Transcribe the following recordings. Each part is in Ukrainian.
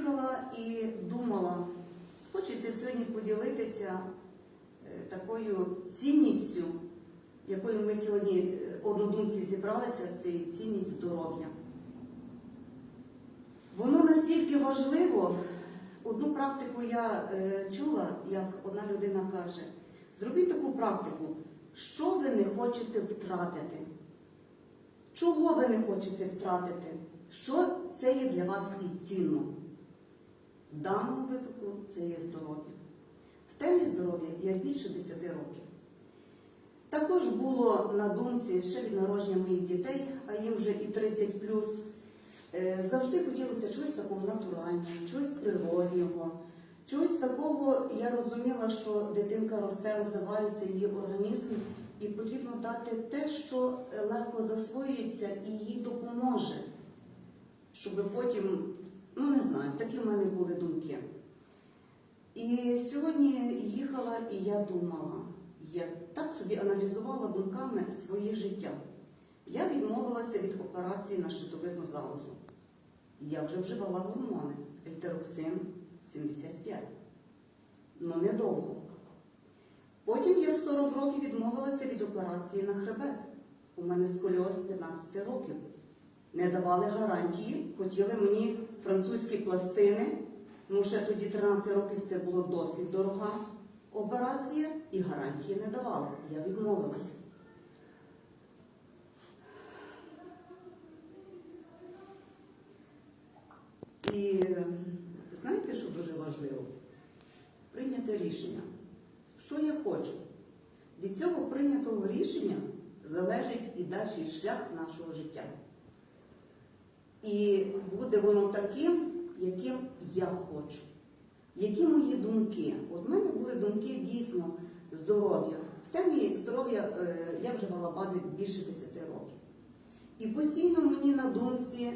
їхала і думала, хочеться сьогодні поділитися е, такою цінністю, якою ми сьогодні е, однодумці зібралися, це цінність здоров'я. Воно настільки важливо. Одну практику я е, чула, як одна людина каже: зробіть таку практику, що ви не хочете втратити. Чого ви не хочете втратити? Що це є для вас і цінно? В даному випадку це є здоров'я. В темі здоров'я я більше 10 років. Також було на думці ще від народження моїх дітей, а їм вже і 30 Е, Завжди хотілося чогось такого натурального, чогось природнього, чогось такого, я розуміла, що дитинка росте, розвивається її організм, і потрібно дати те, що легко засвоюється і їй допоможе, щоб потім, ну не знаю, такі в мене були думки. І сьогодні їхала, і я думала, я так собі аналізувала думками своє життя. Я відмовилася від операції на щитовидну залозу. Я вже вживала гормони ельтероксин 75. Ну недовго. Потім я в 40 років відмовилася від операції на хребет. У мене сколіоз 15 років. Не давали гарантії, хотіли мені французькі пластини. Ну, ще тоді 13 років це було досить дорога операція, і гарантії не давали. Я відмовилася. І знаєте, що дуже важливо? Прийняти рішення. Що я хочу? Від цього прийнятого рішення залежить і дальший шлях нашого життя. І буде воно таким, яким я хочу. Які мої думки? От в мене були думки дійсно здоров'я. В темі здоров'я е, я вживала БАДи більше 10 років. І постійно мені на думці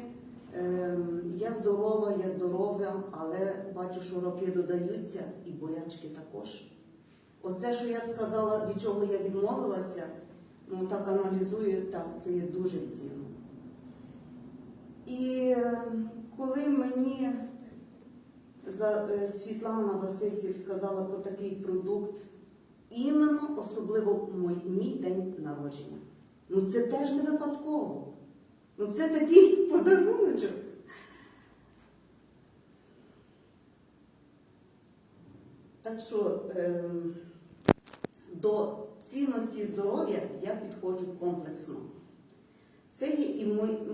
Ем, Я здорова, я здорова, але бачу, що роки додаються і болячки також. Оце, що я сказала, від чого я відмовилася, ну так аналізую, так, це є дуже цінно. І е, коли мені е, Світлана Васильців сказала про такий продукт, іменно особливо мій, мій день народження. Ну це теж не випадково. Ну це такий подаруночок. Так що ем, до цінності здоров'я я підходжу комплексно. Це є і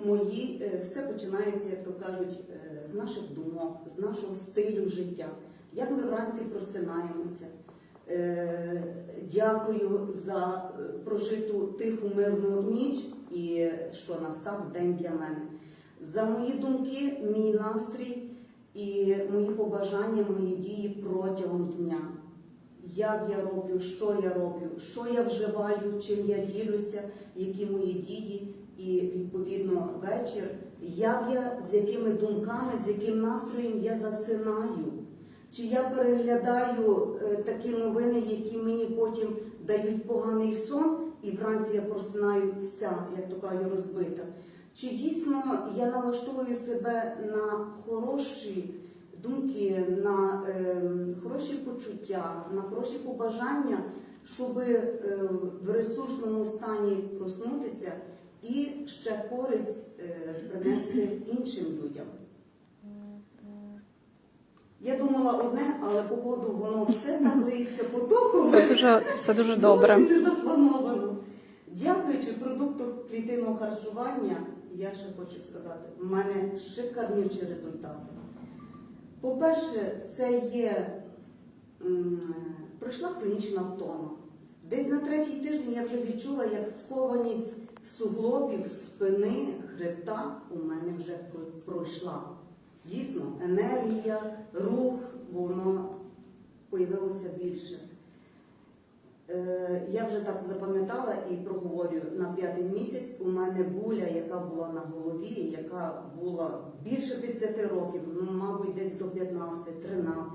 мої, е, все починається, як то кажуть, е, з наших думок, з нашого стилю життя. Як ми вранці просинаємося. Е, Дякую за прожиту тиху мирну ніч і що настав день для мене. За мої думки, мій настрій і мої побажання, мої дії протягом дня. Як я роблю, що я роблю, що я вживаю, чим я ділюся, які мої дії, і відповідно вечір, як я з якими думками, з яким настроєм я засинаю. Чи я переглядаю е, такі новини, які мені потім дають поганий сон, і вранці я просинаю вся, як то кажу, розбита. Чи дійсно я налаштовую себе на хороші думки, на е, хороші почуття, на хороші побажання, щоб е, в ресурсному стані проснутися і ще користь е, принести іншим людям? Я думала одне, але походу воно все там лиється потоком. Це дуже, це дуже добре. Не заплановано. Дякуючи продукту клітинного харчування, я ще хочу сказати, в мене шикарнючі результати. По-перше, це є пройшла хронічна втома. Десь на третій тиждень я вже відчула, як скованість суглобів, спини, хребта у мене вже пройшла. Дійсно, енергія, рух, воно появилося більше. Е, Я вже так запам'ятала і проговорю на п'ятий місяць. У мене буля, яка була на голові, яка була більше 10 років, ну, мабуть, десь до 15-13.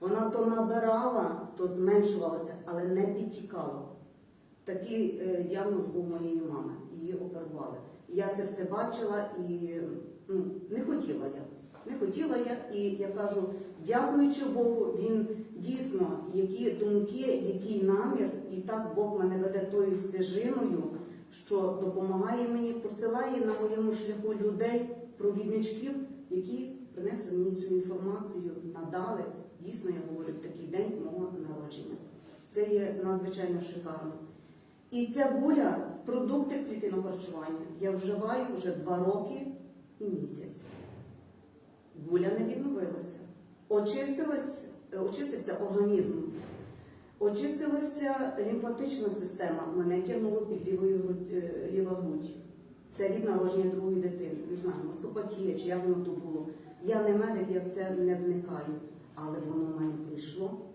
Вона то набирала, то зменшувалася, але не підтікала. Такий е, діагноз був моєї мами. Її оперували. Я це все бачила і ну, не хотіла я. Не хотіла. я, і я кажу, дякуючи Богу, він дійсно, які думки, який намір, і так Бог мене веде тою стежиною, що допомагає мені, посилає на моєму шляху людей, провідничків, які принесли мені цю інформацію, надали. Дійсно, я говорю, в такий день мого народження. Це є надзвичайно шикарно. І ця гуля продукти клітинного харчування. Я вживаю вже два роки і місяць. Гуля не відновилася. Е, очистився організм, очистилася лімфатична система. Мене тягнуло під лівою е, ліва грудь. Це від народження другої дитини. Не знаю, мастопатія, чи як воно то було. Я не медик, я в це не вникаю, але воно в мене прийшло.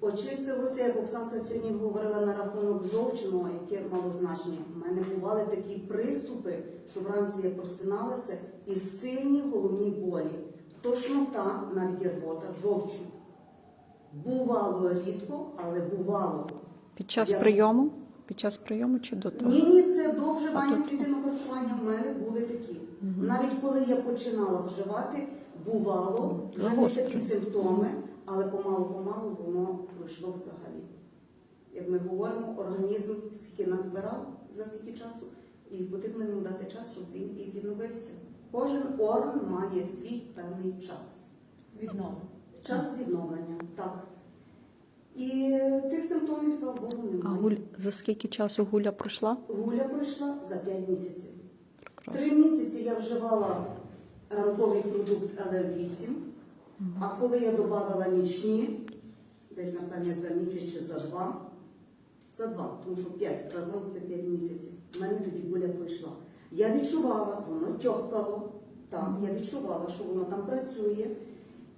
Очистилося, як Оксанка сьогодні говорила на рахунок жовчного, яке мало значення. У мене бували такі приступи, що вранці я просиналася і сильні головні болі. Тошнота, навіть рвота, жовчу. Бувало рідко, але бувало. Під час Я- прийому? Під час прийому чи до того? Ні, ні, це до вживання клітинного харчування в мене були такі. Навіть коли я починала вживати, бувало вже не такі симптоми, але помалу-помалу воно пройшло взагалі. Як ми говоримо, організм скільки нас збирав за скільки часу, і потрібно йому дати час, щоб він і відновився. Кожен орган має свій певний час. Відново. Час відновлення, так. І тих симптомів, слава Богу, немає. А гуль за скільки часу гуля пройшла? Гуля пройшла за 5 місяців. Прекрасно. Три місяці я вживала ранковий продукт ЛР8, а коли я додавала нічні, десь напевне за місяць чи за два, за два, тому що п'ять разом це п'ять місяців. У мене тоді гуля пройшла. Я відчувала, воно тьохкало, так, я відчувала, що воно там працює.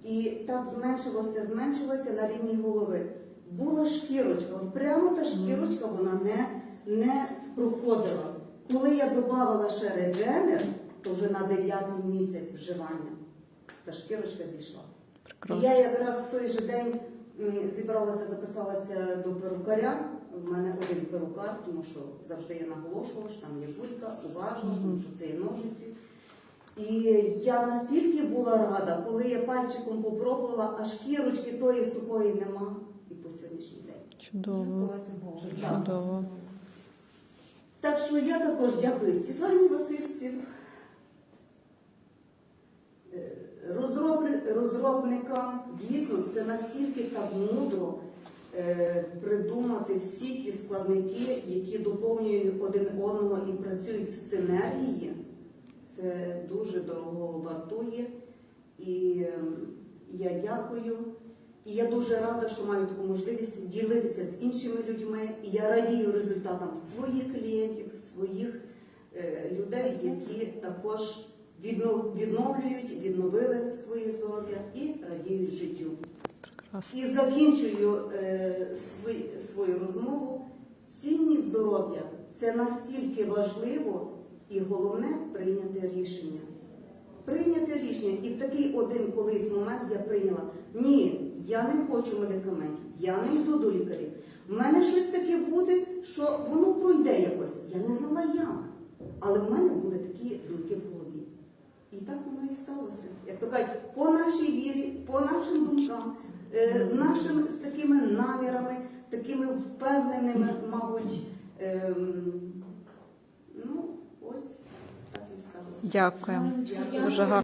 І так зменшилося, зменшилося на рівні голови. Була шкірочка, от прямо та шкірочка вона не, не проходила. Коли я додавала ще редженер, то вже на дев'ятий місяць вживання, та шкірочка зійшла. І я якраз в той же день зібралася, записалася до перукаря. У мене один перукар, тому що завжди я наголошувала, що там є булька, уважно, тому що це є ножиці. І я настільки була рада, коли я пальчиком попробувала, а шкірочки тої сухої нема. І по сьогоднішній день. Чудово. Чудово. Так що я також дякую Світлані Васильівці, е, розроб- розробникам. Дійсно, це настільки так мудро е, придумати всі ті складники, які доповнюють один одного і працюють в синергії. Це дуже дорого вартує. І ем, я дякую. І я дуже рада, що маю таку можливість ділитися з іншими людьми. І я радію результатам своїх клієнтів, своїх е, людей, які також відновлюють, відновили своє здоров'я і радіють життю. І закінчую е, свої- свою розмову. Цінність здоров'я це настільки важливо і головне прийняти рішення. Прийняти рішення. І в такий один колись момент я прийняла: ні, я не хочу медикаментів, я не йду до лікарів. У мене щось таке буде, що воно пройде якось. Я не знала як. Але в мене були такі думки в голові. І так воно і сталося. Як то кажуть, по нашій вірі, по нашим думкам, е, з нашими з такими намірами, такими впевненими, мабуть, ем, ну ось так і сталося. Дуже гарно.